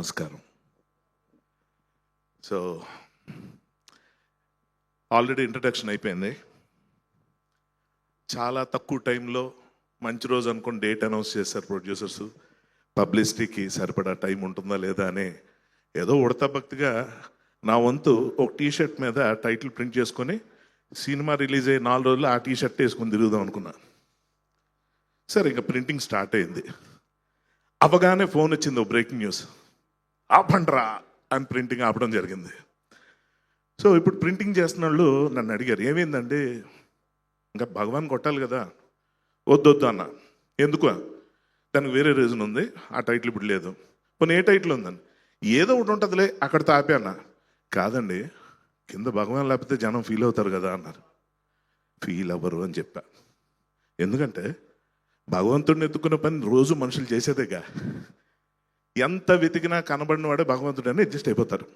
నమస్కారం. So already introduction అయిపోయింది. చాలా తక్కువ టైంలో మంచి రోజు అనుకుని డేట్ అనౌన్స్ చేశారు ప్రొడ్యూసర్స్ పబ్లిసిటీకి సరిపడా టైం ఉంటుందా లేదా అని ఏదో ఉడతా భక్తిగా నా వంతు ఒక టీ షర్ట్ మీద టైటిల్ ప్రింట్ చేసుకొని సినిమా రిలీజ్ అయ్యి నాలుగు రోజులు ఆ టీ షర్ట్ వేసుకొని తిరుగుదాం అనుకున్నా. సరే ఇంకా ప్రింటింగ్ స్టార్ట్ అయింది. అవగానే ఫోన్ వచ్చింది ఓ బ్రేకింగ్ న్యూస్ ఆపండ్రా అని ప్రింటింగ్ ఆపడం జరిగింది. సో ఇప్పుడు ప్రింటింగ్ చేస్తున్న వాళ్ళు నన్ను అడిగారు ఏమైందండి? ఇంకా భగవాన్ కొట్టాలి కదా వద్దొద్దు అన్న. ఎందుకు? దానికి వేరే రీజన్ ఉంది ఆ టైటిల్ ఇప్పుడు లేదు. పోనీ ఏ టైటిల్ ఉందని? ఏదో ఒకటి ఉంటుందిలే అక్కడ ఆపే అన్న. కాదండి కింద భగవాన్ లేకపోతే జనం ఫీల్ అవుతారు కదా అన్నారు. ఫీల్ అవ్వరు అని చెప్పా. ఎందుకంటే భగవంతుడిని ఎత్తుకున్న పని రోజు మనుషులు చేసేదేగా. ఎంత వెతికినా కనబడిన వాడే భగవంతుడు అని అడ్జస్ట్ అయిపోతారు.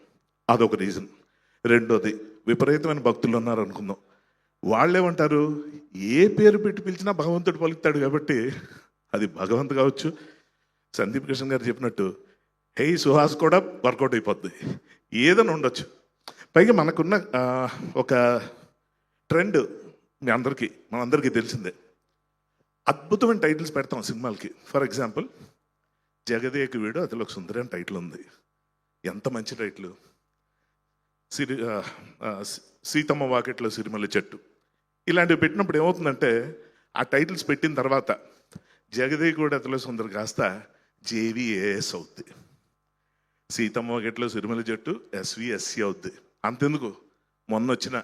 అదొక రీజన్. రెండోది విపరీతమైన భక్తులు ఉన్నారు అనుకుందాం. వాళ్ళేమంటారు? ఏ పేరు పెట్టి పిలిచినా భగవంతుడు పలుకుతాడు కాబట్టి అది భగవంత్ కావచ్చు. సందీప్ కృష్ణ గారు చెప్పినట్టు హే సుహాస్ కూడా వర్కౌట్ అయిపోద్ది. ఏదైనా ఉండొచ్చు. పైగా మనకున్న ఒక ట్రెండ్ మీ అందరికీ మనందరికీ తెలిసిందే. అద్భుతమైన టైటిల్స్ పెడతాం సినిమాలకి. ఫర్ ఎగ్జాంపుల్ జగదేక వీడు అతలో ఒక సుందరి అని టైటిల్ ఉంది. ఎంత మంచి టైటిల్ సిరి సీతమ్మ వాకెట్లో సిరిమల్లి చెట్టు. ఇలాంటివి పెట్టినప్పుడు ఏమవుతుందంటే ఆ టైటిల్స్ పెట్టిన తర్వాత జగదేకుడు అతలో సుందరి కాస్త జేవిఏఎస్ అవుద్ది. సీతమ్మ వాకెట్లో సిరిమల్లి చెట్టు ఎస్విఎస్సి అవుద్ది. అంతెందుకు? మొన్న వచ్చిన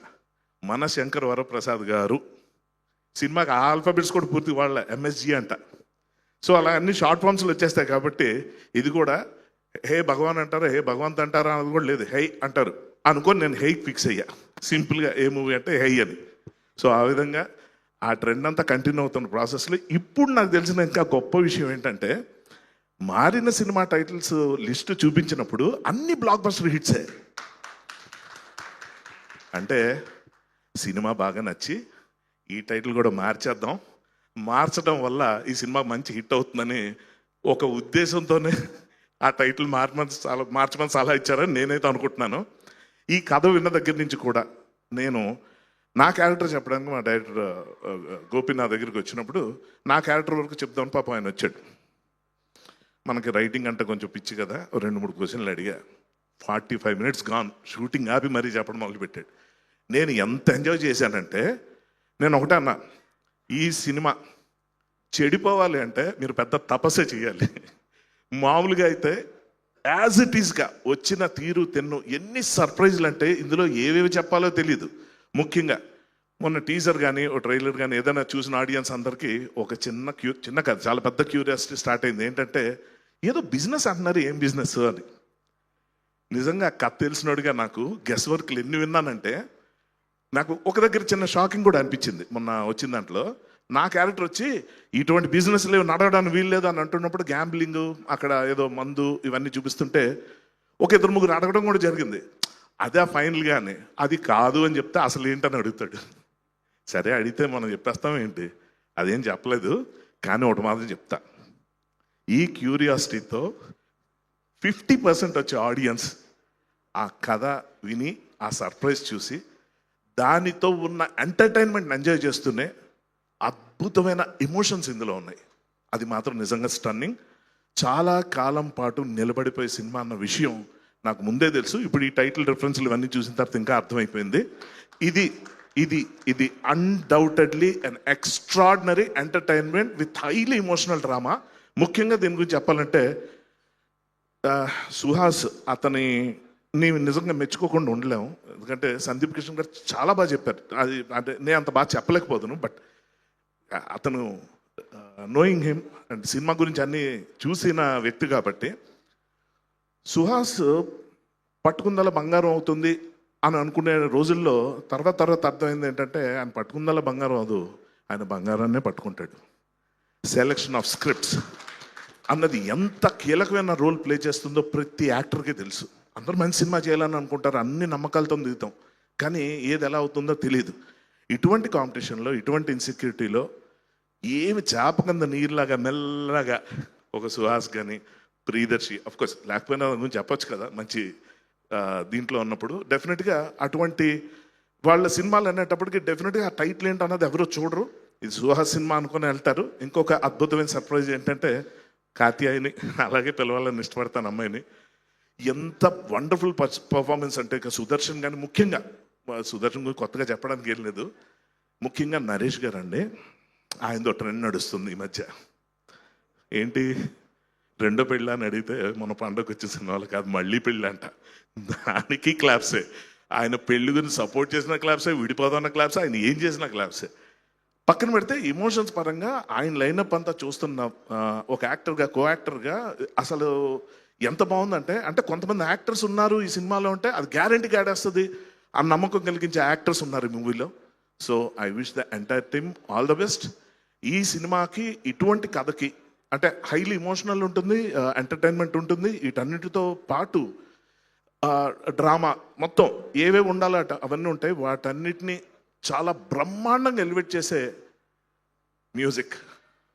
మన శంకర్ వరప్రసాద్ గారు సినిమాకి ఆల్ఫాబెట్స్ కూడా పూర్తి వాళ్ళ ఎంఎస్జి అంట. సో అలా అన్ని షార్ట్ ఫామ్స్లు వచ్చేస్తాయి కాబట్టి ఇది కూడా హే భగవాన్ అంటారా హే భగవంత్ అంటారా అన్నది కూడా లేదు. హై అంటారు. అనుకొని నేను హై ఫిక్స్ అయ్యా. సింపుల్గా ఏ మూవీ అంటే హై అని. సో ఆ విధంగా ఆ ట్రెండ్ అంతా కంటిన్యూ అవుతున్న ప్రాసెస్లో ఇప్పుడు నాకు తెలిసిన ఇంకా గొప్ప విషయం ఏంటంటే మారిన సినిమా టైటిల్స్ లిస్ట్ చూపించినప్పుడు అన్ని బ్లాక్ బస్టర్ హిట్సే అంటే సినిమా బాగా నచ్చి ఈ టైటిల్ కూడా మార్చేద్దాం. మార్చడం వల్ల ఈ సినిమా మంచి హిట్ అవుతుందని ఒక ఉద్దేశంతోనే ఆ టైటిల్ మార్చమని చాలా మార్చమని సలహా ఇచ్చారని నేనైతే అనుకుంటున్నాను. ఈ కథ విన్న దగ్గర నుంచి కూడా నేను నా క్యారెక్టర్ చెప్పడానికి మా డైరెక్టర్ గోపి నా దగ్గరికి వచ్చినప్పుడు నా క్యారెక్టర్ వరకు చెప్దామని పాప ఆయన వచ్చాడు. మనకి రైటింగ్ అంటే కొంచెం పిచ్చి కదా రెండు మూడు క్వశ్చన్లు అడిగా. Forty five minutes gone shooting ఆపి మరీ చెప్పడం మొదలుపెట్టాడు. నేను ఎంత ఎంజాయ్ చేశానంటే నేను ఒకటే అన్నా ఈ సినిమా చెడిపోవాలి అంటే మీరు పెద్ద తపస్సే చేయాలి. మామూలుగా అయితే యాజ్ ఇట్ ఈస్గా వచ్చిన తీరు తెన్ను ఎన్ని సర్ప్రైజ్లు అంటే ఇందులో ఏవేవి చెప్పాలో తెలియదు ముఖ్యంగా మొన్న టీజర్ కానీ ఓ ట్రైలర్ కానీ ఏదైనా చూసిన ఆడియన్స్ అందరికీ ఒక చిన్న క్యూ చిన్న కథ చాలా పెద్ద క్యూరియాసిటీ స్టార్ట్ అయింది. ఏంటంటే ఏదో బిజినెస్ అంటున్నారు ఏం బిజినెస్ అని. నిజంగా ఆ కథ తెలిసినోడిగా నాకు గెస్ వర్క్లు ఎన్ని విన్నానంటే నాకు ఒక దగ్గర చిన్న షాకింగ్ కూడా అనిపించింది. మొన్న వచ్చిన దాంట్లో నా క్యారెక్టర్ వచ్చి ఇటువంటి బిజినెస్ లేవు నడవడానికి వీల్లేదు అని అంటున్నప్పుడు గ్యాంబ్లింగ్ అక్కడ ఏదో మందు ఇవన్నీ చూపిస్తుంటే ఒక ఇద్దరు ముగ్గురు అడగడం కూడా జరిగింది. అదే ఫైనల్గానే అది కాదు అని చెప్తే అసలు ఏంటని అడుగుతాడు. సరే అడిగితే మనం చెప్పేస్తాం ఏంటి? అదేం చెప్పలేదు కానీ ఒకటి మాత్రం చెప్తా. ఈ క్యూరియాసిటీతో ఫిఫ్టీ పర్సెంట్ వచ్చే ఆడియన్స్ ఆ కథ విని ఆ సర్ప్రైజ్ చూసి దానితో ఉన్న ఎంటర్టైన్మెంట్ ఎంజాయ్ చేస్తూనే అద్భుతమైన ఎమోషన్స్ ఇందులో ఉన్నాయి. అది మాత్రం నిజంగా స్టన్నింగ్ చాలా కాలం పాటు నిలబడిపోయే సినిమా అన్న విషయం నాకు ముందే తెలుసు. ఇప్పుడు ఈ టైటిల్ రిఫరెన్స్లు ఇవన్నీ చూసిన తర్వాత ఇంకా అర్థమైపోయింది. ఇది ఇది ఇది undoubtedly and extraordinary entertainment with highly emotional drama ముఖ్యంగా దీని గురించి చెప్పాలంటే సుహాస్ అతని నేను నిజంగా మెచ్చుకోకుండా ఉండలేము ఎందుకంటే సందీప్ కిషన్ గారు చాలా బాగా చెప్పారు. అది అంటే నేను అంత బాగా చెప్పలేకపోదును బట్ అతను నోయింగ్ హిమ్ అండ్ సినిమా గురించి అన్ని చూసిన వ్యక్తి కాబట్టి సుహాస్ పట్టుకుందల బంగారం అవుతుంది అని అనుకునే రోజుల్లో తర్వాత తర్వాత అర్థమైంది ఏంటంటే ఆయన పట్టుకుందల బంగారం అదు ఆయన బంగారాన్నే పట్టుకుంటాడు. సెలెక్షన్ ఆఫ్ స్క్రిప్ట్స్ అన్నది ఎంత కీలకమైన రోల్ ప్లే చేస్తుందో ప్రతి యాక్టర్కి తెలుసు. అందరూ మంచి సినిమా చేయాలని అనుకుంటారు అన్ని నమ్మకాలతో దిగుతాం కానీ ఏది ఎలా అవుతుందో తెలియదు ఇటువంటి కాంపిటీషన్లో ఇటువంటి ఇన్సెక్యూరిటీలో ఏమి చేప కింద నీరులాగా మెల్లగా ఒక సుహాస్ కానీ ప్రియదర్శి కోర్స్ లేకపోయినా గురించి చెప్పొచ్చు కదా మంచి దీంట్లో ఉన్నప్పుడు. డెఫినెట్గా అటువంటి వాళ్ళ సినిమాలు అనేటప్పటికి డెఫినెట్గా ఆ టైటిల్ ఏంటి అన్నది ఎవరో చూడరు. ఇది సుహాస్ సినిమా అనుకుని వెళ్తారు. ఇంకొక అద్భుతమైన సర్ప్రైజ్ ఏంటంటే కాత్యాయని అలాగే పిలవాలని ఇష్టపడతాను అమ్మాయిని. ఎంత వండర్ఫుల్ పర్ఫార్మెన్స్ అంటే ఇక సుదర్శన్ కానీ ముఖ్యంగా సుదర్శన్ గురించి కొత్తగా చెప్పడానికి ఏం లేదు. ముఖ్యంగా నరేష్ గారు అండి ఆయనతో ట్రెండ్ నడుస్తుంది ఈ మధ్య. ఏంటి? రెండో పెళ్ళి అని అడిగితే మన పండగకు వచ్చే సినిమాలు కాదు మళ్ళీ పెళ్ళి అంట. దానికి క్లాప్సే ఆయన పెళ్ళి గురించి సపోర్ట్ చేసిన క్లాప్సే విడిపోతున్న క్లాప్సే ఆయన ఏం చేసిన క్లాప్సే పక్కన పెడితే ఎమోషన్స్ పరంగా ఆయన లైనప్ అంతా చూస్తున్న ఒక యాక్టర్గా కో యాక్టర్గా అసలు ఎంత బాగుందంటే అంటే కొంతమంది యాక్టర్స్ ఉన్నారు ఈ సినిమాలో ఉంటే అది గ్యారంటీ ఆడేస్తుంది ఆ నమ్మకం కలిగించే యాక్టర్స్ ఉన్నారు ఈ మూవీలో. So I wish the entire team all the best. ఈ సినిమాకి ఇటువంటి కథకి అంటే హైలీ ఇమోషనల్ ఉంటుంది ఎంటర్టైన్మెంట్ ఉంటుంది. వీటన్నిటితో పాటు డ్రామా మొత్తం ఏవేవి ఉండాలట అవన్నీ ఉంటాయి. వాటన్నిటిని చాలా బ్రహ్మాండంగా ఎలివేట్ చేసే మ్యూజిక్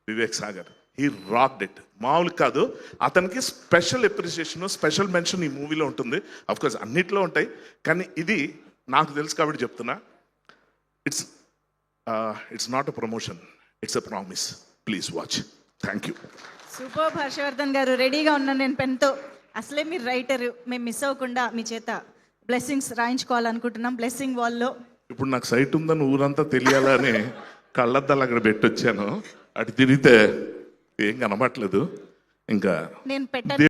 వివేక్ సాగర్. ఈ రాక్ ఇట్ మామూలు కాదు అతనికి స్పెషల్ ఎప్రిసియేషన్ స్పెషల్ మెన్షన్ ఈ మూవీలో ఉంటుంది. అఫ్ కోర్స్ అన్నిట్లో ఉంటాయి. కానీ ఇది నాకు తెలుసు కాబట్టి చెప్తున్నా. It's it's not a promotion it's a promise please watch thank you super Harshavardhan garu. రెడీగా ఉన్నాను నేను పెన్తో అసలే మీరు రైటర్ మేము మిస్ అవ్వకుండా మీ చేత బ్లెస్సింగ్స్ రాయించుకోవాలనుకుంటున్నాం. బ్లెస్సింగ్ వాల్లో ఇప్పుడు నాకు సైట్ ఉందని ఊరంతా తెలియాలని కళ్ళద్దాలు అక్కడ పెట్టొచ్చాను అటు తిరిగితే ఏం కనబట్లేదు ఇంకా నేను పెట్టాను.